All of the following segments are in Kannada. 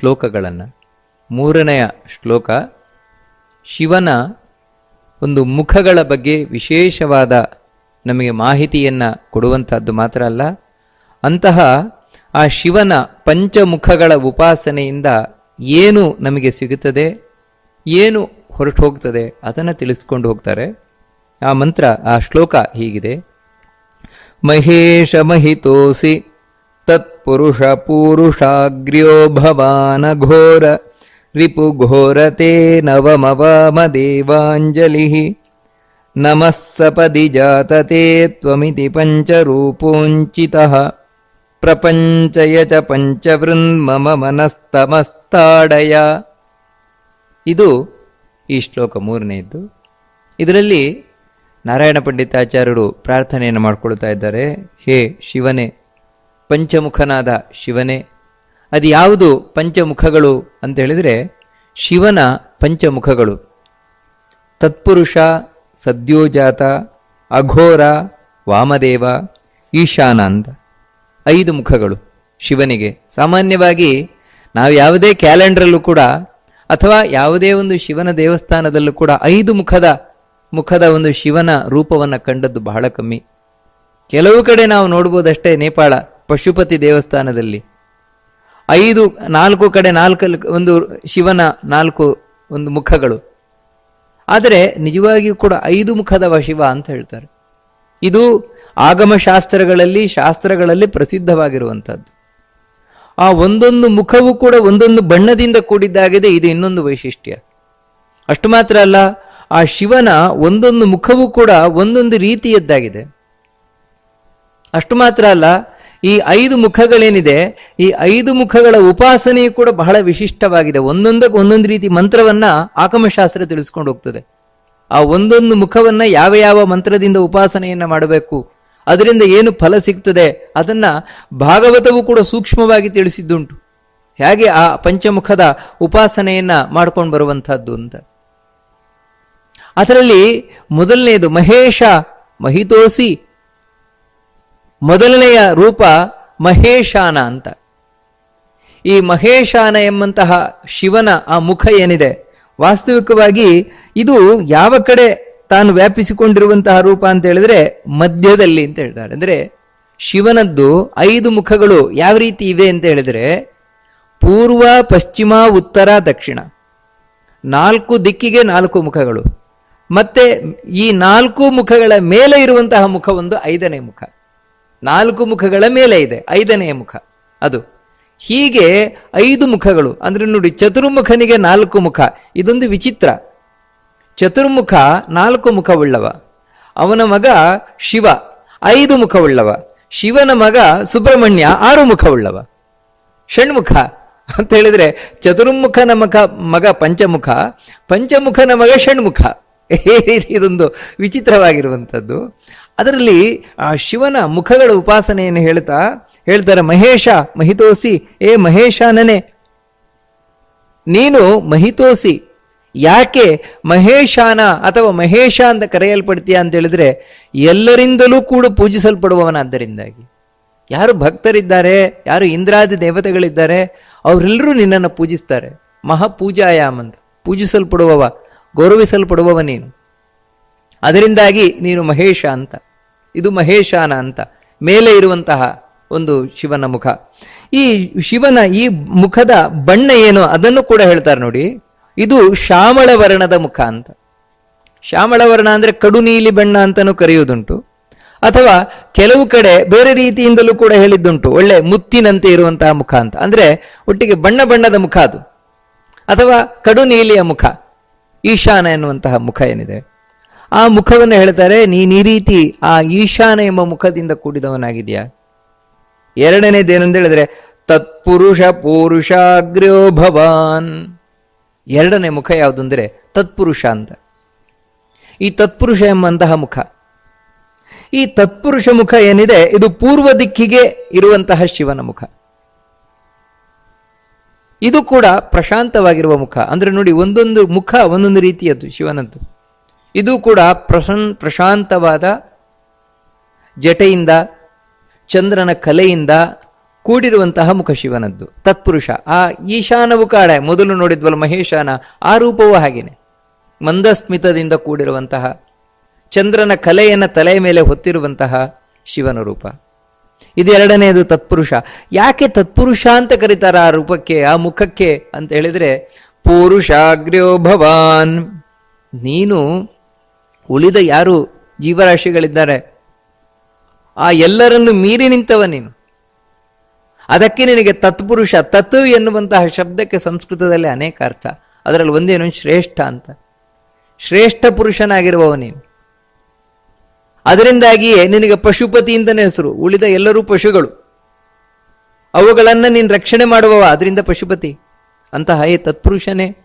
ಶ್ಲೋಕಗಳನ್ನು. ಮೂರನೆಯ ಶ್ಲೋಕ, ಶಿವನ ಒಂದು ಮುಖಗಳ ಬಗ್ಗೆ ವಿಶೇಷವಾದ ನಮಗೆ ಮಾಹಿತಿಯನ್ನು ಕೊಡುವಂಥದ್ದು ಮಾತ್ರ ಅಲ್ಲ. ಅಂತಹ ಆ ಶಿವನ ಪಂಚಮುಖಗಳ ಉಪಾಸನೆಯಿಂದ ಏನು ನಮಗೆ ಸಿಗುತ್ತದೆ? ಏನು ಹೊರಟು ಹೋಗ್ತದೆ? ಅದನ್ನು ತಿಳಿಸ್ಕೊಂಡು ಹೋಗ್ತಾರೆ. ಆ ಮಂತ್ರ, ಆ ಶ್ಲೋಕ ಹೀಗಿದೆ. ಮಹೇಶ ಮಹಿತೋಸಿ ತತ್ಪುರುಷ भवानघोर ನವಮವಾಮ ದೇವಾಂಜಲಿ ನಮಃ ಸಪದಿ ಜಾತತೆ ತ್ವಮಿತಿ ಪಂಚರೂಪೋಂಚಿತಃ ಪ್ರಪಂಚಯ ಚ ಪಂಚವೃನ್ಮಮ ಮನಸ್ತಮಸ್ತಾಡಯ ಇದು ಈ ಶ್ಲೋಕ ಮೂರನೆಯದ್ದು. ಇದರಲ್ಲಿ ನಾರಾಯಣ ಪಂಡಿತಾಚಾರ್ಯರು ಪ್ರಾರ್ಥನೆಯನ್ನು ಮಾಡಿಕೊಳ್ತಾ ಇದ್ದಾರೆ. ಹೇ ಶಿವನೇ ಪಂಚಮುಖನಾದ ಶಿವನೇ. ಅದು ಯಾವುದು ಪಂಚಮುಖಗಳು ಅಂತ ಹೇಳಿದರೆ ಶಿವನ ಪಂಚಮುಖಗಳು. ತತ್ಪುರುಷ, ಸದ್ಯೋಜಾತ, ಅಘೋರ, ವಾಮದೇವ ಈಶಾನ ಅಂತ ಐದು ಮುಖಗಳು ಶಿವನಿಗೆ. ಸಾಮಾನ್ಯವಾಗಿ ನಾವು ಯಾವುದೇ ಕ್ಯಾಲೆಂಡ್ರಲ್ಲೂ ಕೂಡ ಅಥವಾ ಯಾವುದೇ ಒಂದು ಶಿವನ ದೇವಸ್ಥಾನದಲ್ಲೂ ಕೂಡ ಐದು ಮುಖದ ಮುಖದ ಒಂದು ಶಿವನ ರೂಪವನ್ನು ಕಂಡದ್ದು ಬಹಳ ಕಮ್ಮಿ. ಕೆಲವು ಕಡೆ ನಾವು ನೋಡ್ಬೋದಷ್ಟೇ ನೇಪಾಳ. ಪಶುಪತಿ ದೇವಸ್ಥಾನದಲ್ಲಿ. ಐದು, ನಾಲ್ಕು ಕಡೆ ನಾಲ್ಕು ಒಂದು ಶಿವನ ನಾಲ್ಕು ಒಂದು ಮುಖಗಳು. ಆದರೆ ನಿಜವಾಗಿಯೂ ಕೂಡ ಐದು ಮುಖದವ ಶಿವ ಅಂತ ಹೇಳ್ತಾರೆ. ಇದು ಆಗಮ ಶಾಸ್ತ್ರಗಳಲ್ಲಿ ಶಾಸ್ತ್ರಗಳಲ್ಲಿ ಪ್ರಸಿದ್ಧವಾಗಿರುವಂಥದ್ದು. ಆ ಒಂದೊಂದು ಮುಖವೂ ಕೂಡ ಒಂದೊಂದು ಬಣ್ಣದಿಂದ ಕೂಡಿದ್ದಾಗಿದೆ, ಇದು ಇನ್ನೊಂದು ವೈಶಿಷ್ಟ್ಯ. ಅಷ್ಟು ಮಾತ್ರ ಅಲ್ಲ, ಆ ಶಿವನ ಒಂದೊಂದು ಮುಖವೂ ಕೂಡ ಒಂದೊಂದು ರೀತಿಯದ್ದಾಗಿದೆ. ಅಷ್ಟು ಮಾತ್ರ ಅಲ್ಲ ಈ ಐದು ಮುಖಗಳೇನಿದೆ, ಈ ಐದು ಮುಖಗಳ ಉಪಾಸನೆಯು ಕೂಡ ಬಹಳ ವಿಶಿಷ್ಟವಾಗಿದೆ. ಒಂದೊಂದಕ್ಕೆ ಒಂದೊಂದು ರೀತಿ ಮಂತ್ರವನ್ನ ಆಕಮಶಾಸ್ತ್ರ ತಿಳಿಸ್ಕೊಂಡು ಹೋಗ್ತದೆ. ಆ ಒಂದೊಂದು ಮುಖವನ್ನ ಯಾವ ಯಾವ ಮಂತ್ರದಿಂದ ಉಪಾಸನೆಯನ್ನ ಮಾಡಬೇಕು, ಅದರಿಂದ ಏನು ಫಲ ಸಿಗ್ತದೆ, ಅದನ್ನ ಭಾಗವತವು ಕೂಡ ಸೂಕ್ಷ್ಮವಾಗಿ ತಿಳಿಸಿದ್ದುಂಟು. ಹೇಗೆ ಆ ಪಂಚಮುಖದ ಉಪಾಸನೆಯನ್ನ ಮಾಡ್ಕೊಂಡು ಬರುವಂತಹದ್ದು ಅಂತ. ಅದರಲ್ಲಿ ಮೊದಲನೆಯದು ಮಹೇಶ ಮಹಿತೋಸಿ ಮೊದಲನೆಯ ರೂಪ ಮಹೇಶಾನ ಅಂತ. ಈ ಮಹೇಶಾನ ಎಂಬಂತಹ ಶಿವನ ಆ ಮುಖ ಏನಿದೆ? ವಾಸ್ತವಿಕವಾಗಿ ಇದು ಯಾವ ಕಡೆ ತಾನು ವ್ಯಾಪಿಸಿಕೊಂಡಿರುವಂತಹ ರೂಪ ಅಂತ ಹೇಳಿದ್ರೆ ಮಧ್ಯದಲ್ಲಿ ಅಂತ ಹೇಳ್ತಾರೆ. ಅಂದ್ರೆ ಶಿವನದ್ದು ಐದು ಮುಖಗಳು ಯಾವ ರೀತಿ ಇವೆ ಅಂತ ಹೇಳಿದ್ರೆ ಪೂರ್ವ, ಪಶ್ಚಿಮ, ಉತ್ತರ, ದಕ್ಷಿಣ. ನಾಲ್ಕು ದಿಕ್ಕಿಗೆ ನಾಲ್ಕು ಮುಖಗಳು. ಮತ್ತೆ ಈ ನಾಲ್ಕು ಮುಖಗಳ ಮೇಲೆ ಇರುವಂತಹ ಮುಖ ಒಂದು ಐದನೇ ಮುಖ. ನಾಲ್ಕು ಮುಖಗಳ ಮೇಲೆ ಇದೆ, ಐದನೆಯ ಮುಖ. ಅದು ಹೀಗೆ ಐದು ಮುಖಗಳು, ಅಂದ್ರೆ ನೋಡಿ ಚತುರ್ಮುಖನಿಗೆ ನಾಲ್ಕು ಮುಖ. ಇದೊಂದು ವಿಚಿತ್ರ. ಚತುರ್ಮುಖ ನಾಲ್ಕು ಮುಖವುಳ್ಳವ. ಅವನ ಮಗ ಶಿವ, ಐದು ಮುಖವುಳ್ಳವ. ಶಿವನ ಮಗ ಸುಬ್ರಹ್ಮಣ್ಯ, ಆರು ಮುಖವುಳ್ಳವ. ಷಣ್ಮುಖ ಅಂತ ಹೇಳಿದ್ರೆ ಚತುರ್ಮುಖನ ಮಗ ಮಗ ಪಂಚಮುಖ, ಪಂಚಮುಖನ ಮಗ ಷಣ್ಮುಖ. ಇದೊಂದು ವಿಚಿತ್ರವಾಗಿರುವಂಥದ್ದು. ಅದರಲ್ಲಿ, ಆ, ಶಿವನ ಮುಖಗಳ ಉಪಾಸನೆಯನ್ನು ಹೇಳ್ತಾ, ಹೇಳ್ತಾರೆ, ಮಹೇಶ, ಮಹಿತೋಸಿ, ಏ ಮಹೇಶಾನನೆ ನೀನು ಮಹಿತೋಸಿ, ಯಾಕೆ ಮಹೇಶಾನ ಅಥವಾ ಮಹೇಶ ಅಂತ ಕರೆಯಲ್ಪಡ್ತೀಯ ಅಂತ ಹೇಳಿದ್ರೆ, ಎಲ್ಲರಿಂದಲೂ ಕೂಡ ಪೂಜಿಸಲ್ಪಡುವವನಾದ್ದರಿಂದಾಗಿ. ಯಾರು ಭಕ್ತರಿದ್ದಾರೆ, ಯಾರು ಇಂದ್ರಾದಿ ದೇವತೆಗಳಿದ್ದಾರೆ, ಅವರೆಲ್ಲರೂ ನಿನ್ನನ್ನು ಪೂಜಿಸ್ತಾರೆ. ಮಹಾಪೂಜಾಯಾಮ್ ಅಂತ. ಪೂಜಿಸಲ್ಪಡುವವ, ಗೌರವಿಸಲ್ಪಡುವವ ನೀನು. ಅದರಿಂದಾಗಿ ನೀನು ಮಹೇಶ ಅಂತ. ಇದು ಮಹೇಶಾನ ಅಂತ. ಮೇಲೆ ಇರುವಂತಹ ಒಂದು ಶಿವನ ಮುಖ. ಈ ಶಿವನ ಈ ಮುಖದ ಬಣ್ಣ ಏನು ಅದನ್ನು ಕೂಡ ಹೇಳ್ತಾರೆ ನೋಡಿ. ಇದು ಶ್ಯಾಮಳ ವರ್ಣದ ಮುಖ ಅಂತ. ಶ್ಯಾಮಳ ವರ್ಣ ಅಂದ್ರೆ ಕಡು ನೀಲಿ ಬಣ್ಣ ಅಂತಲೂ ಕರೆಯುವುದುಂಟು. ಅಥವಾ ಕೆಲವು ಕಡೆ ಬೇರೆ ರೀತಿಯಿಂದಲೂ ಕೂಡ ಹೇಳಿದ್ದುಂಟು. ಒಳ್ಳೆ ಮುತ್ತಿನಂತೆ ಇರುವಂತಹ ಮುಖ ಅಂತ. ಅಂದ್ರೆ ಒಟ್ಟಿಗೆ ಬಣ್ಣ ಬಣ್ಣದ ಮುಖ ಅದು. ಅಥವಾ ಕಡು ನೀಲಿಯ ಮುಖ. ಈಶಾನ ಎನ್ನುವಂತಹ ಮುಖ ಏನಿದೆ. ಆ ಮುಖವನ್ನು ಹೇಳ್ತಾರೆ, ನೀನ್ ಈ ರೀತಿ ಆ ಈಶಾನ ಎಂಬ ಮುಖದಿಂದ ಕೂಡಿದವನಾಗಿದೆಯಾ? ಎರಡನೇದೇನೆಂದು ಹೇಳಿದ್ರೆ, ತತ್ಪುರುಷ ಪೂರುಷಾಗ್ರ್ಯೋ ಭವಾನ್. ಎರಡನೇ ಮುಖ ಯಾವುದು ಅಂದರೆ, ತತ್ಪುರುಷ ಅಂತ. ಈ ತತ್ಪುರುಷ ಎಂಬಂತಹ ಮುಖ. ಈ ತತ್ಪುರುಷ ಮುಖ ಏನಿದೆ, ಇದು ಪೂರ್ವ ದಿಕ್ಕಿಗೆ ಇರುವಂತಹ ಶಿವನ ಮುಖ. ಇದು ಕೂಡ ಪ್ರಶಾಂತವಾಗಿರುವ ಮುಖ. ಅಂದ್ರೆ ನೋಡಿ, ಒಂದೊಂದು ಮುಖ ಒಂದೊಂದು ರೀತಿಯದ್ದು, ಶಿವನದ್ದು. ಇದು ಕೂಡ ಪ್ರಸನ್ ಪ್ರಶಾಂತವಾದ ಜಟೆಯಿಂದ, ಚಂದ್ರನ ಕಲೆಯಿಂದ ಕೂಡಿರುವಂತಹ ಮುಖ ಶಿವನದ್ದು. ತತ್ಪುರುಷ. ಆ ಈಶಾನವು ಕಾಡೆ ಮೊದಲು ನೋಡಿದ್ವಲ್ಲ ಮಹೇಶಾನ, ಆ ರೂಪವೂ ಹಾಗೇನೆ. ಮಂದಸ್ಮಿತದಿಂದ ಕೂಡಿರುವಂತಹ, ಚಂದ್ರನ ಕಲೆಯನ್ನು ತಲೆಯ ಮೇಲೆ ಹೊತ್ತಿರುವಂತಹ ಶಿವನ ರೂಪ. ಇದು ಎರಡನೆಯದು ತತ್ಪುರುಷ. ಯಾಕೆ ತತ್ಪುರುಷ ಅಂತ ಕರೀತಾರೆ ಆ ರೂಪಕ್ಕೆ, ಆ ಮುಖಕ್ಕೆ ಅಂತ ಹೇಳಿದ್ರೆ, ಪುರುಷಾಗ್ರ್ಯೋ ಭವಾನ್, ನೀನು ಉಳಿದ ಯಾರು ಜೀವರಾಶಿಗಳಿದ್ದಾರೆ, ಆ ಎಲ್ಲರನ್ನು ಮೀರಿ ನಿಂತವ ನೀನು. ಅದಕ್ಕೆ ನಿನಗೆ ತತ್ಪುರುಷ ತತ್ ಎನ್ನುವಂತಹ ಶಬ್ದಕ್ಕೆ ಸಂಸ್ಕೃತದಲ್ಲಿ ಅನೇಕ ಅರ್ಥ. ಅದರಲ್ಲಿ ಒಂದೇನು, ಶ್ರೇಷ್ಠ ಅಂತ. ಶ್ರೇಷ್ಠ ಪುರುಷನಾಗಿರುವವ ನೀನು. ಅದರಿಂದಾಗಿಯೇ ನಿನಗೆ ಪಶುಪತಿ ಅಂತಲೇ ಹೆಸರು, ಉಳಿದ ಎಲ್ಲರೂ ಪಶುಗಳು. ಅವುಗಳನ್ನು ನೀನು ರಕ್ಷಣೆ ಮಾಡುವವ, ಅದರಿಂದ ಪಶುಪತಿ. ಅಂತಹ ಏ ತತ್ಪುರುಷನೇ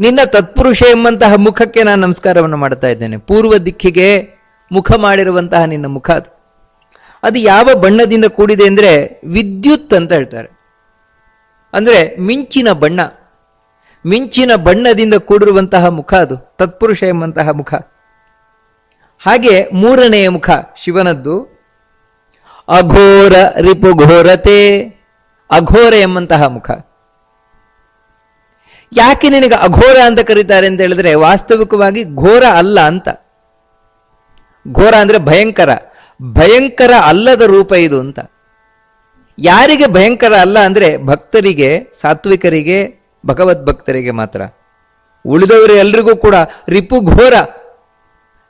ನಿನ್ನ ತತ್ಪುರುಷ ಎಂಬಂತಹ ಮುಖಕ್ಕೆ ನಾನು ನಮಸ್ಕಾರವನ್ನು ಮಾಡ್ತಾ ಇದ್ದೇನೆ. ಪೂರ್ವ ದಿಕ್ಕಿಗೆ ಮುಖ ಮಾಡಿರುವಂತಹ ನಿನ್ನ ಮುಖ ಅದು. ಅದು ಯಾವ ಬಣ್ಣದಿಂದ ಕೂಡಿದೆ ಅಂದರೆ ವಿದ್ಯುತ್ ಅಂತ ಹೇಳ್ತಾರೆ. ಅಂದರೆ ಮಿಂಚಿನ ಬಣ್ಣ. ಮಿಂಚಿನ ಬಣ್ಣದಿಂದ ಕೂಡಿರುವಂತಹ ಮುಖ ಅದು. ತತ್ಪುರುಷ ಎಂಬಂತಹ ಮುಖ. ಹಾಗೆ ಮೂರನೆಯ ಮುಖ, ಶಿವನದ್ದು. ಅಘೋರ ರಿಪುಘೋರತೆ. ಅಘೋರ ಎಂಬಂತಹ ಮುಖ. ಯಾಕೆ ನಿನಗೆ ಅಘೋರ ಅಂತ ಕರೀತಾರೆ ಅಂತ ಹೇಳಿದ್ರೆ ವಾಸ್ತವಿಕವಾಗಿ ಘೋರ ಅಲ್ಲ ಅಂತ. ಘೋರ ಅಂದ್ರೆ ಭಯಂಕರ. ಭಯಂಕರ ಅಲ್ಲದ ರೂಪ ಇದು ಅಂತ. ಯಾರಿಗೆ ಭಯಂಕರ ಅಲ್ಲ ಅಂದ್ರೆ ಭಕ್ತರಿಗೆ, ಸಾತ್ವಿಕರಿಗೆ ಭಗವದ್ ಭಕ್ತರಿಗೆ ಮಾತ್ರ. ಉಳಿದವರು ಎಲ್ರಿಗೂ ಕೂಡ ರಿಪು ಘೋರ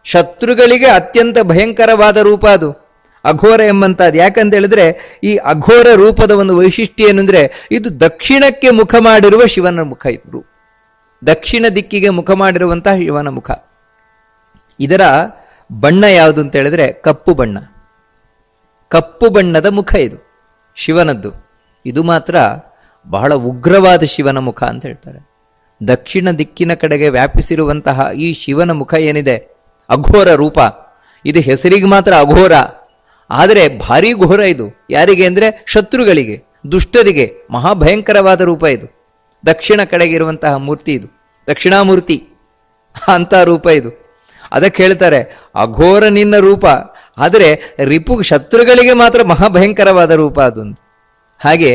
ಶತ್ರುಗಳಿಗೆ ಅತ್ಯಂತ ಭಯಂಕರವಾದ ರೂಪ ಅದು. ಅಘೋರ ಎಂಬಂತದ್ದು ಯಾಕಂತ ಹೇಳಿದ್ರೆ ಈ ಅಘೋರ ರೂಪದ ಒಂದು ವೈಶಿಷ್ಟ್ಯ ಏನಂದ್ರೆ ಇದು ದಕ್ಷಿಣಕ್ಕೆ ಮುಖ ಮಾಡಿರುವ ಶಿವನ ಮುಖ ಇದ್ರು ದಕ್ಷಿಣ ದಿಕ್ಕಿಗೆ ಮುಖ ಮಾಡಿರುವಂತಹ ಶಿವನ ಮುಖ. ಇದರ ಬಣ್ಣ ಯಾವುದು ಅಂತ ಹೇಳಿದ್ರೆ, ಕಪ್ಪು ಬಣ್ಣ. ಕಪ್ಪು ಬಣ್ಣದ ಮುಖ ಇದು, ಶಿವನದ್ದು. ಇದು ಮಾತ್ರ ಬಹಳ ಉಗ್ರವಾದ ಶಿವನ ಮುಖ ಅಂತ ಹೇಳ್ತಾರೆ. ದಕ್ಷಿಣ ದಿಕ್ಕಿನ ಕಡೆಗೆ ವ್ಯಾಪಿಸಿರುವಂತಹ ಈ ಶಿವನ ಮುಖ ಏನಿದೆ, ಅಘೋರ ರೂಪ. ಇದು ಹೆಸರಿಗೆ ಮಾತ್ರ ಅಘೋರ. ಆದರೆ ಭಾರಿ ಘೋರ ಇದು. ಯಾರಿಗೆ ಅಂದರೆ ಶತ್ರುಗಳಿಗೆ, ದುಷ್ಟರಿಗೆ ಮಹಾಭಯಂಕರವಾದ ರೂಪ ಇದು. ದಕ್ಷಿಣ ಕಡೆಗೆ ಇರುವಂತಹ ಮೂರ್ತಿ ಇದು. ದಕ್ಷಿಣಾಮೂರ್ತಿ ಅಂತ ರೂಪ ಇದು. ಅದಕ್ಕೆ ಹೇಳ್ತಾರೆ, ಅಘೋರ ನಿನ್ನ ರೂಪ. ಆದರೆ ರಿಪು ಶತ್ರುಗಳಿಗೆ ಮಾತ್ರ ಮಹಾಭಯಂಕರವಾದ ರೂಪ ಅದೊಂದು. ಹಾಗೆ,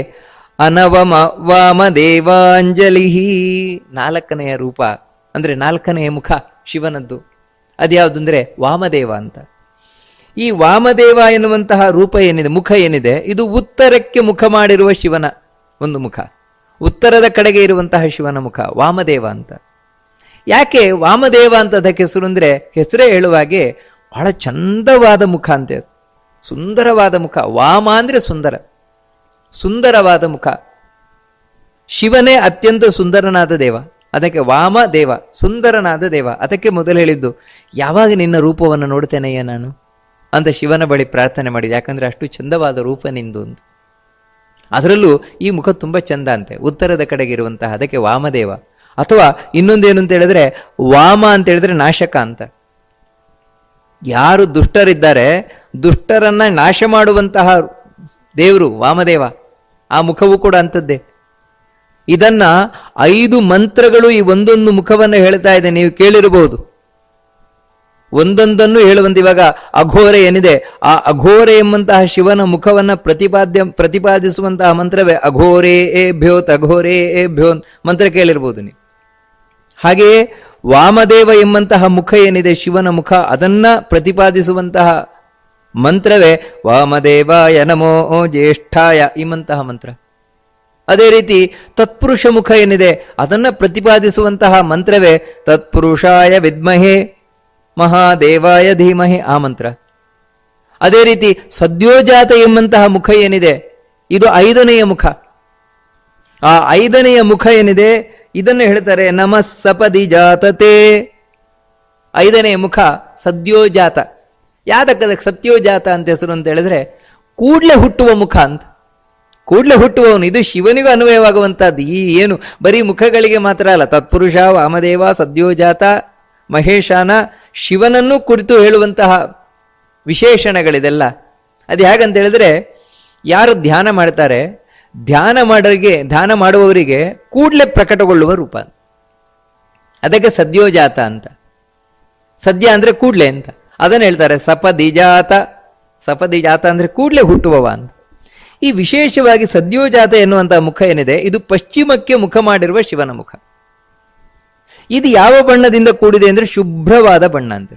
ಅನವಮ ವಾಮದೇವಾಂಜಲಿ ನಾಲ್ಕನೆಯ ರೂಪ. ಅಂದರೆ ನಾಲ್ಕನೆಯ ಮುಖ ಶಿವನದ್ದು. ಅದ್ಯಾವುದು ಅಂದರೆ ವಾಮದೇವ ಅಂತ. ಈ ವಾಮದೇವ ಎನ್ನುವಂತಹ ರೂಪ ಏನಿದೆ, ಮುಖ ಏನಿದೆ, ಇದು ಉತ್ತರಕ್ಕೆ ಮುಖ ಮಾಡಿರುವ ಶಿವನ ಒಂದು ಮುಖ. ಉತ್ತರದ ಕಡೆಗೆ ಇರುವಂತಹ ಶಿವನ ಮುಖ, ವಾಮದೇವ ಅಂತ. ಯಾಕೆ ವಾಮದೇವ ಅಂತ ಅದಕ್ಕೆ ಹೆಸರು ಅಂದರೆ, ಹೆಸರೇ ಹೇಳುವಾಗೆ ಬಹಳ ಚಂದವಾದ ಮುಖ ಅಂತೆ ಸುಂದರವಾದ ಮುಖ. ವಾಮ ಅಂದರೆ ಸುಂದರ. ಸುಂದರವಾದ ಮುಖ. ಶಿವನೇ ಅತ್ಯಂತ ಸುಂದರನಾದ ದೇವ. ಅದಕ್ಕೆ ವಾಮ ದೇವ, ಸುಂದರನಾದ ದೇವ. ಅದಕ್ಕೆ ಮೊದಲು ಹೇಳಿದ್ದು, ಯಾವಾಗ ನಿನ್ನ ರೂಪವನ್ನು ನೋಡ್ತೇನೆಯ್ಯ ನಾನು? ಅಂತ ಶಿವನ ಬಳಿ ಪ್ರಾರ್ಥನೆ ಮಾಡಿದೆ. ಯಾಕಂದರೆ ಅಷ್ಟು ಚಂದವಾದ ರೂಪ ನಿಂದು ಅಂತ. ಅದರಲ್ಲೂ ಈ ಮುಖ ತುಂಬ ಚಂದ ಅಂತೆ. ಉತ್ತರದ ಕಡೆಗೆ ಇರುವಂತಹ ಅದಕ್ಕೆ ವಾಮದೇವ. ಅಥವಾ ಇನ್ನೊಂದೇನು ಅಂತ ಹೇಳಿದ್ರೆ, ವಾಮ ಅಂತ ಹೇಳಿದ್ರೆ ನಾಶಕ ಅಂತ. ಯಾರು ದುಷ್ಟರಿದ್ದಾರೆ, ದುಷ್ಟರನ್ನ ನಾಶ ಮಾಡುವಂತಹ ದೇವರು ವಾಮದೇವ. ಆ ಮುಖವು ಕೂಡ ಅಂಥದ್ದೇ. ಇದನ್ನ ಐದು ಮಂತ್ರಗಳು ಈ ಒಂದೊಂದು ಮುಖವನ್ನು ಹೇಳ್ತಾ ಇದೆ. ನೀವು ಕೇಳಿರಬಹುದು. ಒಂದೊಂದನ್ನು ಹೇಳುವಂತೆ ಇವಾಗ ಅಘೋರೆ ಏನಿದೆ? ಆ ಅಘೋರೆ ಎಂಬಂತಹ ಶಿವನ ಮುಖವನ್ನ ಪ್ರತಿಪಾದ್ಯ, ಪ್ರತಿಪಾದಿಸುವಂತಹ ಮಂತ್ರವೇ ಅಘೋರೇ ಎ ಭ್ಯೋತ್, ಅಘೋರೇ ಎ ಭ್ಯೋನ್ ಮಂತ್ರ ಕೇಳಿರ್ಬೋದು ನೀವು. ಹಾಗೆಯೇ ವಾಮದೇವ ಎಂಬಂತಹ ಮುಖ ಏನಿದೆ ಶಿವನ ಮುಖ, ಅದನ್ನ ಪ್ರತಿಪಾದಿಸುವಂತಹ ಮಂತ್ರವೇ ವಾಮದೇವಾಯ ನಮೋ ಜ್ಯೇಷ್ಠಾಯ ಇಮ್ಮಂತಹ ಮಂತ್ರ. ಅದೇ ರೀತಿ ತತ್ಪುರುಷ ಮುಖ ಏನಿದೆ, ಅದನ್ನ ಪ್ರತಿಪಾದಿಸುವಂತಹ ಮಂತ್ರವೇ ತತ್ಪುರುಷಾಯ ವಿದ್ಮಹೇ ಮಹಾದೇವಾಯ ಧೀಮಹಿ ಆ ಮಂತ್ರ. ಅದೇ ರೀತಿ ಸದ್ಯೋಜಾತ ಎಂಬಂತಹ ಮುಖ ಏನಿದೆ, ಇದು ಐದನೆಯ ಮುಖ. ಆ ಐದನೆಯ ಮುಖ ಏನಿದೆ, ಇದನ್ನು ಹೇಳ್ತಾರೆ ನಮ ಸಪದಿ ಜಾತತೆ. ಐದನೆಯ ಮುಖ ಸದ್ಯೋಜಾತ. ಯಾದಕ್ಕದಕ್ಕೆ ಸತ್ಯೋಜಾತ ಅಂತ ಹೆಸರು ಅಂತ ಹೇಳಿದ್ರೆ, ಕೂಡ್ಲೆ ಹುಟ್ಟುವ ಮುಖ ಅಂತ. ಕೂಡ್ಲೆ ಹುಟ್ಟುವವನು, ಇದು ಶಿವನಿಗೂ ಅನ್ವಯವಾಗುವಂತಹದ್ದು. ಈ ಏನು, ಬರೀ ಮುಖಗಳಿಗೆ ಮಾತ್ರ ಅಲ್ಲ, ತತ್ಪುರುಷ, ವಾಮದೇವ, ಸದ್ಯೋಜಾತ ಮಹೇಶಾನ ಶಿವನನ್ನು ಕುರಿತು ಹೇಳುವಂತಹ ವಿಶೇಷಣಗಳಿದೆಲ್ಲ. ಅದು ಹೇಗಂತ ಹೇಳಿದ್ರೆ ಯಾರು ಧ್ಯಾನ ಮಾಡ್ತಾರೆ, ಧ್ಯಾನ ಮಾಡೋರಿಗೆ, ಧ್ಯಾನ ಮಾಡುವವರಿಗೆ ಕೂಡಲೇ ಪ್ರಕಟಗೊಳ್ಳುವ ರೂಪ. ಅದಕ್ಕೆ ಸದ್ಯೋಜಾತ ಅಂತ. ಸದ್ಯ ಅಂದರೆ ಕೂಡಲೇ ಅಂತ. ಅದನ್ನು ಹೇಳ್ತಾರೆ ಸಪದಿಜಾತ. ಸಪದಿಜಾತ ಅಂದರೆ ಕೂಡಲೇ ಹುಟ್ಟುವವ ಅಂತ. ಈ ವಿಶೇಷವಾಗಿ ಸದ್ಯೋಜಾತ ಎನ್ನುವಂತಹ ಮುಖ ಏನಿದೆ, ಇದು ಪಶ್ಚಿಮಕ್ಕೆ ಮುಖ ಮಾಡಿರುವ ಶಿವನ ಮುಖ. ಇದು ಯಾವ ಬಣ್ಣದಿಂದ ಕೂಡಿದೆ ಅಂದರೆ ಶುಭ್ರವಾದ ಬಣ್ಣ ಅಂತ.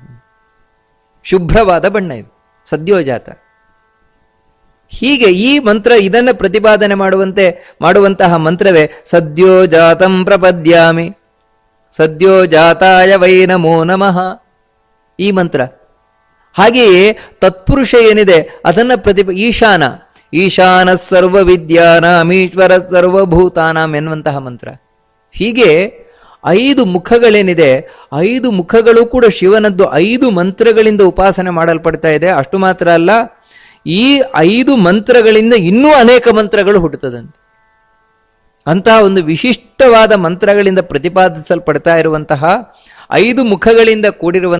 ಶುಭ್ರವಾದ ಬಣ್ಣ ಇದು. ಸದ್ಯೋಜಾತ. ಹೀಗೆ ಈ ಮಂತ್ರ ಇದನ್ನ ಪ್ರತಿಪಾದನೆ ಮಾಡುವಂತೆ, ಮಾಡುವಂತಹ ಮಂತ್ರವೇ ಸದ್ಯೋಜಾತಂ ಪ್ರಪದ್ಯಾಮಿ. ಸದ್ಯೋಜಾತಾಯ ವೈ ನಮೋ ನಮಃ. ಈ ಮಂತ್ರ. ಹಾಗೆಯೇ ತತ್ಪುರುಷ ಏನಿದೆ, ಅದನ್ನ ಪ್ರತಿ ಈಶಾನ. ಈಶಾನ ಸರ್ವ ವಿದ್ಯಾನಾಮೀಶ್ವರ ಸರ್ವಭೂತಾನಾಂ ಎನ್ನುವಂತಹ ಮಂತ್ರ. ಹೀಗೆ ಐದು ಮುಖಗಳೇನಿದೆ, ಐದು ಮುಖಗಳು ಕೂಡ ಶಿವನದ್ದು ಐದು ಮಂತ್ರಗಳಿಂದ ಉಪಾಸನೆ ಮಾಡಲ್ಪಡ್ತಾ ಇದೆ. ಅಷ್ಟು ಮಾತ್ರ ಅಲ್ಲ, ಈ ಐದು ಮಂತ್ರಗಳಿಂದ ಇನ್ನೂ ಅನೇಕ ಮಂತ್ರಗಳು ಹುಟ್ಟುತ್ತದಂತೆ. ಅಂತಹ ಒಂದು ವಿಶಿಷ್ಟವಾದ ಮಂತ್ರಗಳಿಂದ ಪ್ರತಿಪಾದಿಸಲ್ಪಡ್ತಾ ಇರುವಂತಹ ಐದು ಮುಖಗಳಿಂದ ಕೂಡಿರುವ